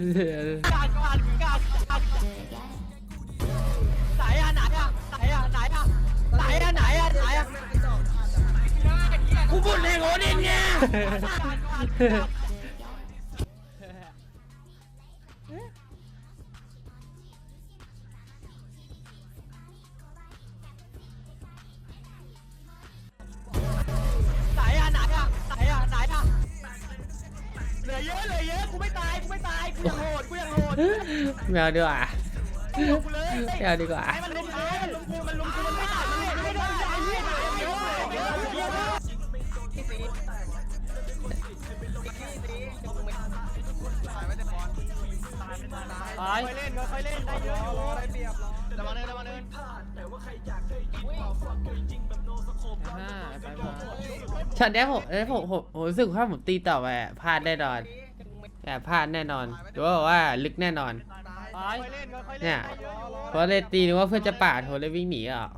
กาดกาดกาดกาดไหนอะไหนอะไหนอะไหนอะไหนอะไหนอะไหนอะกูพูดเลยโง่ดินไงไอเยอะเหลือเยอะกูไม่ตายกูไม่ตายกูยังโหดกูยังโหดไม่เอาดีกว่ากูกูเลยไม่เอาดีกว่าไอ้มันลุมกูมันลุมกูมันลุมกูมันไม่ตายมันไม่โดนใจเหี้ยไม่โดนไม่โดนเหี้ยค่อยเล่นค่อยเล่นได้เยอะอยู่ได้เปรียบระวังเนินระวังเนินช็อตเนี้ยผมเอ้ยผมผมผมรู้สึกว่าผมตีต่อไปอะพลาดแน่นอน แต่พลาดแน่นอนหรือว่าบอกว่าลึกแน่นอนค่อยเล่นค่อยเล่นเนี่ยได้เยอะอยู่เพราะเลยตีนึกว่าเพื่อนจะปาดโหเลยวิ่งหนีอะ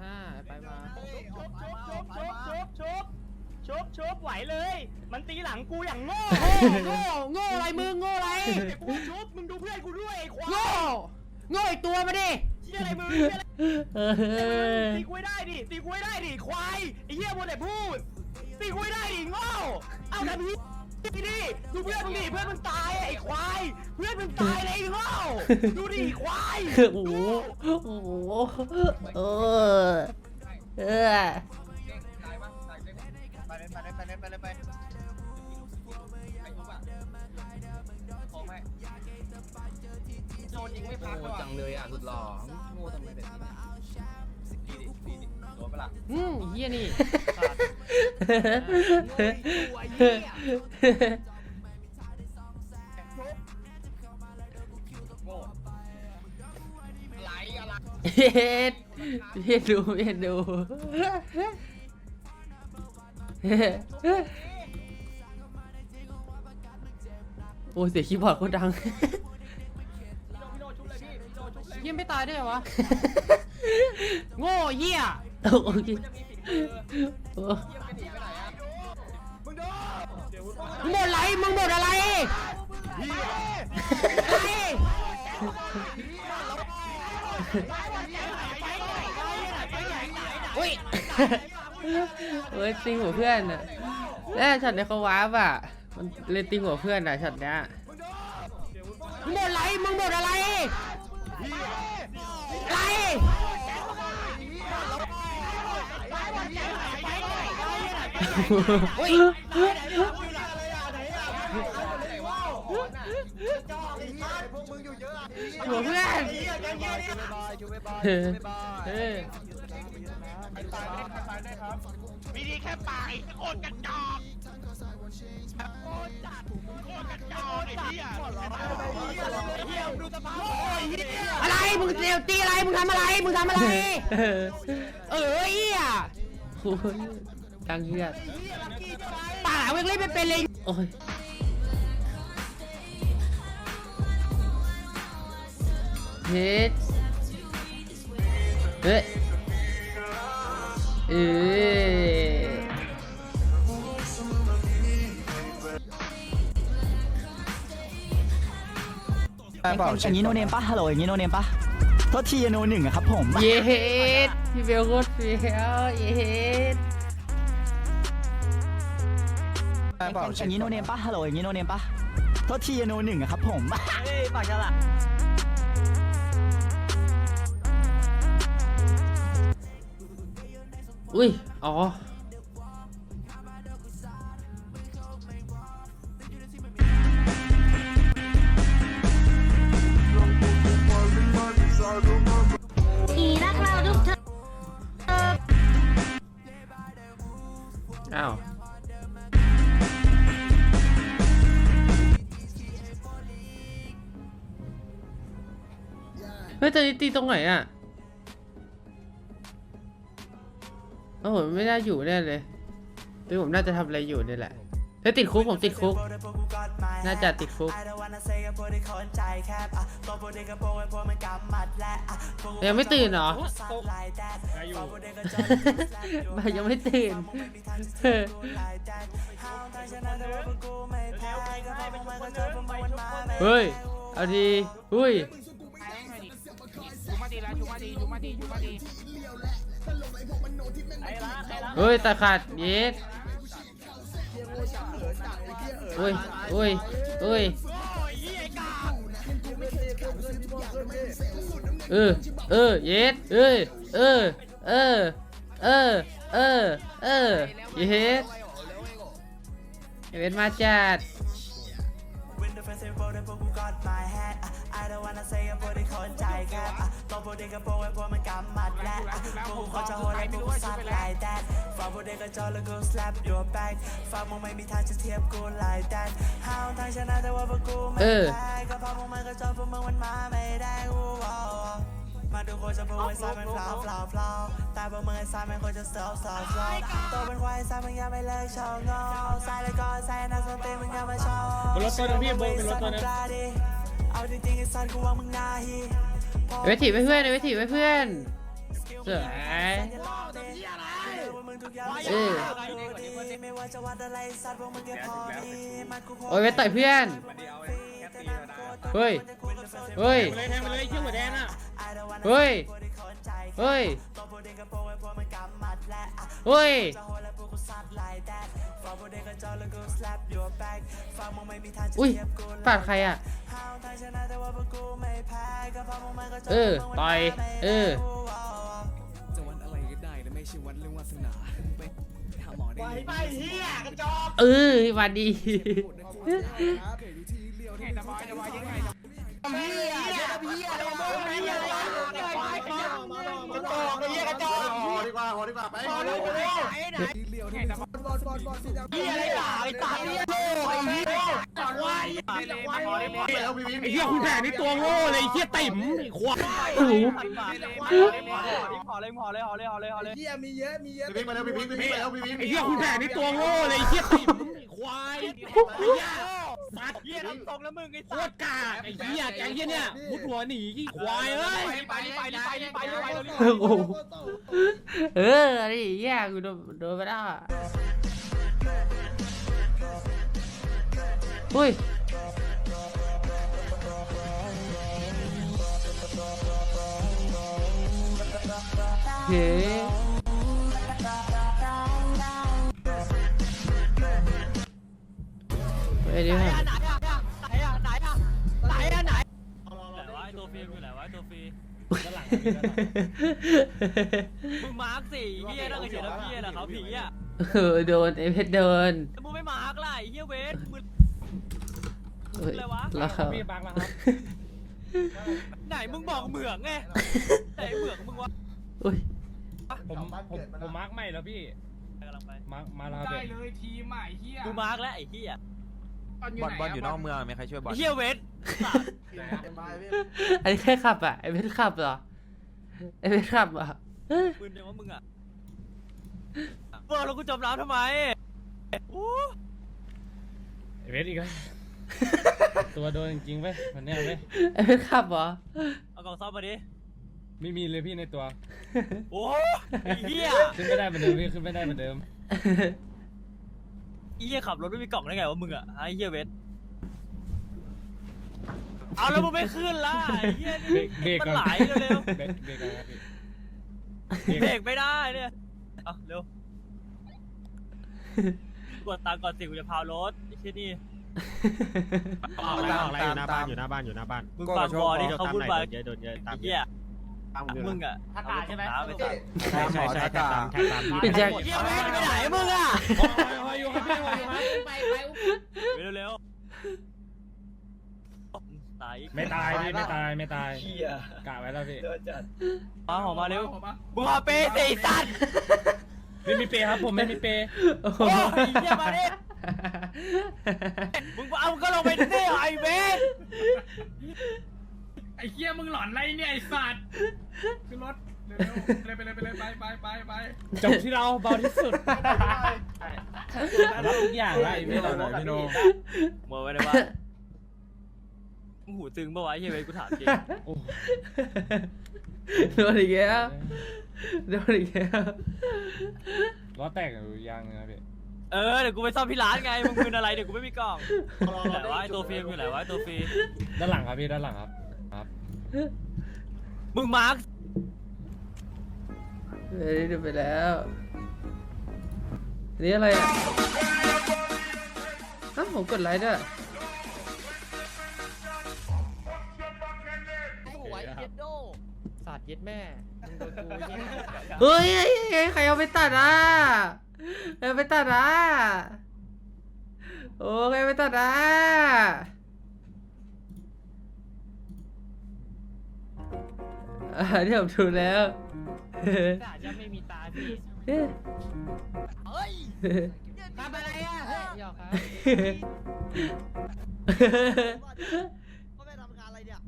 ฮ่าไปมาชุบชุบชุบชุบชุบชุบชุบไหวเลย มันตีหลังกูอย่างโง่โง่โง่อะไรมึงโง่อะไรกูชุบมึงดูเพื่อนกูด้วยไอ้ควายโง่โง่อีกตัวมาดิเหี้ยอะไรมึงเหี้ยอะไรเออตีกูให้ได้ดิตีกูให้ได้ดิควายไอ้เหี้ยมัวแต่พูด ตีกูให้ได้ดิโง่เอาทำนี้ดิดูเพื่อนมึงดิเพื่อนมึงตายไอ้ควาย เพื่อนมึงตายเลยไอ้โง่ดูดิควายโอ้โหโอ้โหเออเออไปเลยไปเลยไปเลยไปเลยไปโดนยิงไม่พักเลยจังเลยอะสุดหล่อโง่ทำไมแบบนี้ดีดิดีดิโดนปะล่ะอืมเฮียนี่โง่ ไหลอะไรเฮ็ดเฮ็ดดูเฮ็ดดูโอ้เสียงคีย์บอร์ดโคตรดังพี่โดชุบเลยพี่พี่โดชุบเลยเฮียไม่ตายได้เหรอวะ โง่เฮียโอเคจะมีฝีมือโอ้เหมดอะไรมึงหมดอะไรเฮียอะไรอุ้ยเฮ้ยตีหัวเพื่อนอะแล้วช็อตนี้เขาว้าบอะ มันเลยตีหัวเพื่อนอะช็อตเนี้ยมึงหมดไรมึงหมดอะไรไรอุ้ย หัวเพื่อนเออเออมีดีแค่ปากไอ้โคตรกระจอกโคตรจัดโคตรกระจอกไอ้เหี้ยเหี้ยดูสภาพโอ้ยเหี้ยอะไรมึงเตียวตีอะไรมึงทำอะไรมึงทำอะไร เออเอี้ยโอ้ยตังเฮียป่าเวกเล่นไม่เป็นเลยโอ้ย เฮ็ดเฮ้ยเอออย่างนี้โนเนมปะฮัลโหลอย่างนี้โนเนมปะโทษทีโนหนึ่งอะครับผมเย็ดพี่เบลโคตรเฟี้ยวเย็ดอย่างนี้โนเนมปะฮัลโหลอย่างนี้โนเนมปะโทษทีโนหนึ่งอะครับผมเฮ้ยปากฉลาด อุ้ย อ๋อทีรักเราทุกเธออ้าว เฮ้ยตอนนี้ตีตรงไหนอะ อ้โหไม่น่าอยู่แน่เลยหรือผมน่าจะทำอะไรอยู่นี่แหละถ้าติดคุกผมติดคุก น่าจะติดคุกยังไม่ตื่นเหรอบ่ายยังไม่ตื่นเออเฮ้ย เอาดีอุ้ย เฮ้ยตาขาดเย็ดเฮ้ยเฮ้ยเฮ้ยเออ เออ เย็ดเอ้ยเออ เออ เออ เออ เออ เย็ดเย็ดมาจัด พวกเด็กกับโปรไอ้พวกมันกำมัดแหละพวกกูขาจะโหดแล้พวกกูซัดไล่แดนฝากพวกเด็กกับจอแล้วกู slap your back ฝากมึงไม่มีทางจะเทียบกูไล่แดนห้าวทางชนะแต่ว่าพวกกูไม่ได้ก็พราะพวกมันกระจอพวกมึงมันมาไม่ได้กูมาดูคนจะพูดไอ้ซามันฟลาวฟลาวฟลาวต่พวกมึงไอ้ซาเป็นคนจะเสิร์ฟสาวสาวโตเป็นควายซามึงยังไม่เลิกชอบงอสายเลยก็ซาหน้าสนตีมึงยังไม่ชอบบนรถตัวนึงพี่เป็นรถตัวนึเอาจริงๆไอ้ซากูว่ามึงนาฮี ปพอแล้วพอแล้วที่เลี้ยวที่จะบอยบอลบอลบอลสีดำเฮียอะไรด่าไอ้ตาเฮียโง่ไอ้เฮีย อดไว้ไปแล้วพี่วินไอ้เฮียคุณแผนนี่ตัวโง่เลยไอ้เฮียติ่มไอ้ควายโอ้โหห่อเลยห่อเลยห่อเลยห่อเลยห่อเลยเฮียมีเยอะมีเยอะพี่วินมาแล้วพี่วินพี่วินมาแล้วพี่วินไอ้เฮียคุณแผนนี่ตัวโง่เลยไอ้เฮียติ่มไอ้ควายไอ้เฮีย สัตว์เฮียทำตรงแล้วมึงไอ้โคตรกากไอ้เฮียแกงเฮียเนี่ยมุดหัวหนีขี้ควายเอ้ยไปไปไปไปไปไปโอ้โหเอออันนี้แย่กูโดนโดนไปแล้วอะอุ้ยเฮ้ อะไหนอะไหนอะไหนอะไหนตัวฟรีอยู่ไหนวะตัวฟรีมึงมาร์กสิเฮียนั่งเฉยๆแล้วเฮียนะเขาผีอะเออโดนไอเพชรโดนแต่มึงไม่มาร์กล่ะไอ้เฮียเวสมึงเฮ้ยอะไรวะแล้วเขาไหนมึงบอกเหมืองไงไหนเหมืองมึงวะอุ้ยผมผมผมมาร์กใหม่แล้วพี่กำลังไปมาร์กมาแล้วครับได้เลยทีมใหม่เฮียกูมาร์กแล้วไอ้เฮีย บอลบอลอยู่นอกเมืองไอ้เฮียเวสอันนี้แค่ขับอะไอเพชรขับเหรอไอเพชรขับอะปืนยังว่ามึงอะเมื่อเรากูจมน้ำทำไมอู้ไอเวสอีกแล้วตัวโดนจริงๆเว้ยวันเนี้ยเว้ยไอเพชรขับเหรอเอากล่องซ่อมมาดิไม่มีเลยพี่ในตัว โอ้ไอ้เฮียขึ้นไม่ได้เหมือนเดิมพี่ขึ้นไม่ได้เหมือนเดิม ไอ้เฮียขับรถไม่มีกล่องได้ไงวะมึงอะไอ้เฮียเวสเอาแล้วมึงไม่ขึ้นละไอ้เฮียเบรนี่กเบรกมันก่อนไหลเร็วๆเบรกเบรกก่อนครับพี่เบรกไม่ได้เนี่ยเอาเร็วกดตังค์ก่อนสิกูจะพาวรถไอ้ที่นี่ออกอะไรออกอะไรอยู่หน้าบ้านอยู่หน้าบ้านอยู่หน้าบ้านมึงฟังบอลดิเขาพูดมาเยอะโดนเยอะตามไอ้เหี้ย ตามมึงอะถ้าตายใช่ไหมเอารถตามใช่ใช่ใช่แท็กตามแท็กตามเป็นแจ็คเหี้ยเว้ยไปไหนมึงอะคอยอยู่ครับพี่คอยอยู่ครับไปเร็วๆตายอีกไม่ตายพี่ไม่ตายไม่ตายกะไว้แล้วพี่มาหอมมาเร็วมึงเอาเปย์สี่สัตว์ไม่มีเปย์ครับผมไม่มีเปย์โอ้โหโอ้ยเหี้ยมาดิมึงเอามึงก็ลงไปดิไอ้เบส ไอ้เฮียมึงหลอนไรเนี่ยไอ้สัตว์ขึ้นรถเร็วๆไปเลยไปเลยไปเลยไปไปไปไปจบที่เราเบาที่สุดรับทุกอย่างละไอ้เวทพี่โนหมดไว้เลยว่ามึงหูตึงปะวะไอ้เฮียเว้ยกูถามจริงโอ้โดนอีกแล้วโดนอีกแล้วล้อแตกอยู่ยางนึงนะพี่เออเดี๋ยวกูไปซ่อมที่ร้านไงมึงคืนอะไรเดี๋ยวกูไม่มีกล่องอยู่ไหนวะไอ้ตัวฟรีมึงอยู่ไหนวะไอ้ตัวฟรีด้านหลังครับพี่ด้านหลังครับครับ มึงมาร์คเฮ้ยดูไปแล้วอันนี่อะไรอะอ้าวผมกดไลค์ด้วยสัตว์เย็ดแม่มึงโดนกูเหี้ยเฮ้ยเฮ้ยเฮ้ยใครเอาไปตัดอะใครเอาไปตัดอะโอ้ใครเอาไปตัดอะ อ่าที่ผมดูแล้วสัตว์จะไม่มีตาพี่เฮ้ยทำอะไรอะเฮ้ยหยอกครับก็ไม่ทำงานอะไรเนี่ย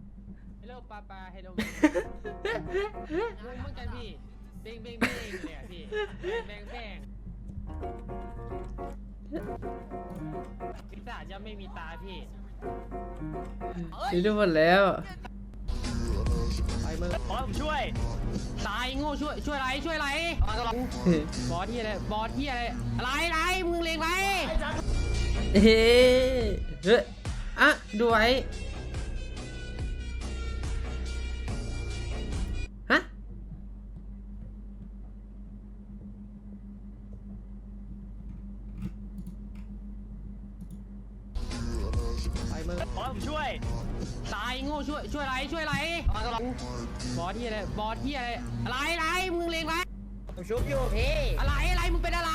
ฮัลโหลปลาปลาฮัลโหลงงเหมือนกันพี่เบ้งเบ้งเบ้งเลยอะพี่เบ้งเบ้งพิซซ่าจะไม่มีตาพี่นี่ดูหมดแล้วไป มือบอสผมช่วย ตายโง่ช่วยช่วยอะไรช่วยอะไรบอสที่อะไรบอสที่อะไรอะไรอะไรมึงเลงไรเฮ้ยเฮ้ยอะดูไว้ ช่วยช่วยอะไรช่วยอะไรบอสที่อะไรบอสที่อะไรอะไรอะไรมึงเลงไรผมชุบอยู่พี่อะไรอะไรมึงเป็นอะไร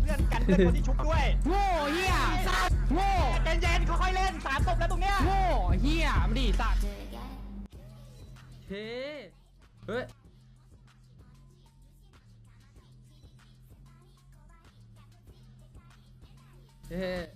เพื่อนกันเป็นคนที่ชุบด้วยโง่เฮียโง่เย็นๆค่อยๆเล่นสามตบแล้วตรงเนี้ยโง่เฮียมาดิสัตว์เฮ้ยเฮ้ยเฮ้ย